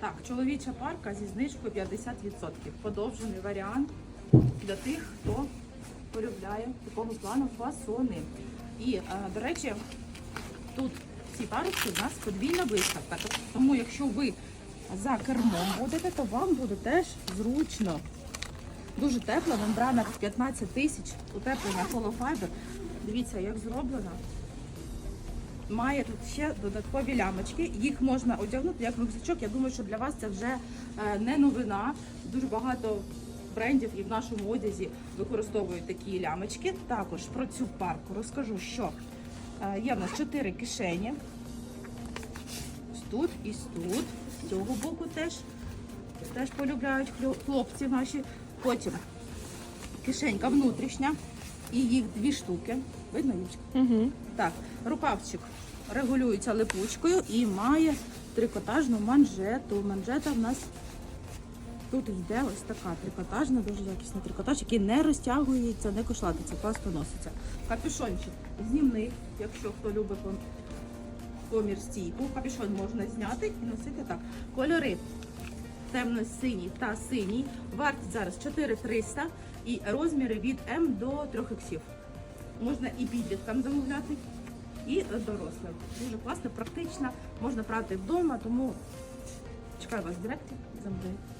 Так, чоловіча парка зі знижкою 50%. Подовжений варіант для тих, хто полюбляє такого плану фасони. І, е, до речі, тут в цій парочці у нас подвійна виставка. Тому якщо ви за кермом будете, то вам буде теж зручно. Дуже тепла, мембрана 15 тисяч, утеплення холофайбер. Дивіться, як зроблено. Має тут ще додаткові лямочки. Їх можна одягнути як рюкзачок. Я думаю, що для вас це вже е, не новина. Дуже багато брендів і в нашому одязі використовують такі лямочки. Також про цю парку розкажу, що е, є в нас 4 кишені. Тут і тут. З цього боку теж, теж полюбляють хлопці наші. Потім кишенька внутрішня. І їх дві штуки. Видно, Юлечка? Угу. Так, рукавчик регулюється липучкою і має трикотажну манжету. Манжета в нас тут йде ось така трикотажна, дуже якісний трикотаж, який не розтягується, не кошлатиться, просто носиться. Капюшончик знімний, якщо хто любить комір стійку. Капюшон можна зняти і носити так. Кольори темно-синій та синій. Вартість зараз 4300 і розміри від М до 3 іксів. Можна і підліткам замовляти, і дорослим. Дуже класно, практично, можна прати вдома, тому чекаю вас в директі, замовляйте.